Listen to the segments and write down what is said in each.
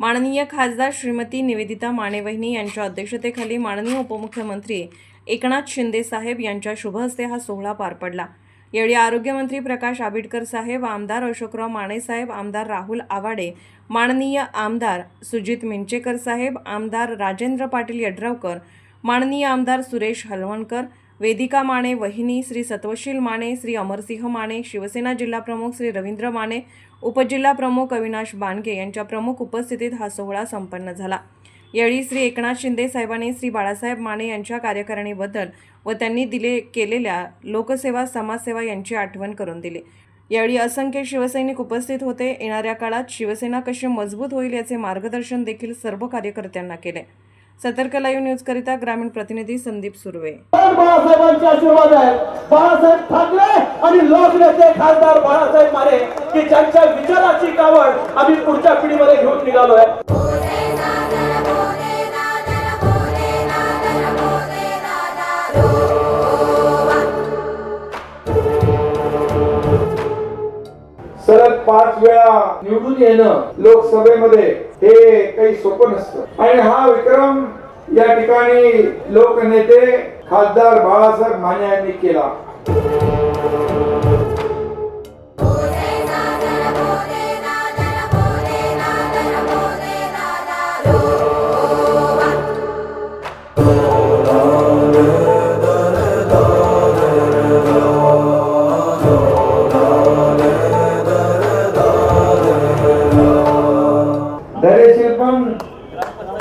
माननीय खासदार श्रीमती निवेदिता मानेवहिनी यांच्या अध्यक्षतेखाली माननीय उपमुख्यमंत्री एकनाथ शिंदे साहेब यांच्या शुभहस्ते हा सोहळा पार पडला. यावेळी आरोग्यमंत्री प्रकाश आबिडकर साहेब आमदार अशोकराव माने साहेब आमदार राहुल आवाडे माननीय आमदार सुजित मिंचेकर साहेब आमदार राजेंद्र पाटील यड्रावकर माननीय आमदार सुरेश हलवणकर वेदिका माने वहिनी श्री सत्वशील माने श्री अमरसिंह माने शिवसेना जिल्हाप्रमुख श्री रवींद्र माने उपजिल्हा प्रमुख अविनाश बानगे यांच्या प्रमुख उपस्थितीत हा सोहळा संपन्न झाला. यावेळी श्री एकनाथ शिंदे साहेबांनी श्री बाळासाहेब माने यांच्या कार्यकारिणीबद्दल व त्यांनी दिले केलेल्या लोकसेवा समाजसेवा यांची आठवण करून दिली. यावेळी असंख्य शिवसैनिक उपस्थित होते. येणाऱ्या काळात शिवसेना कशी मजबूत होईल याचे मार्गदर्शन देखील सर्व कार्यकर्त्यांना केले. सतर्क लाईव्ह न्यूजकरिता ग्रामीण प्रतिनिधी संदीप सुर्वे. बाळासाहेबांचे आशीर्वाद आहेत बाळासाहेब ठाकरे आणि लोकनेते खासदार बाळासाहेब माने की ज्यांच्या विचाराची कावड आम्ही पुढच्या पिढीमध्ये घेऊन निघालोय सलग पाच वेळा निवडून येणं लोकसभेमध्ये हे काही सोपं नसतं. आणि हा विक्रम या ठिकाणी लोकनेते खासदार बाळासाहेब माने यांनी केला. धरे पण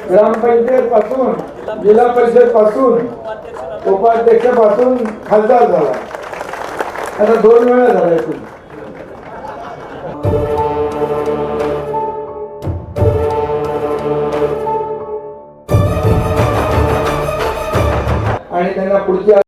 ग्रामपंचायत पासून जिल्हा परिषदपासून उपाध्यक्षपासून खासदार झाला. आता दोन वेळा झाला तुम्ही. आणि त्यांना पुढच्या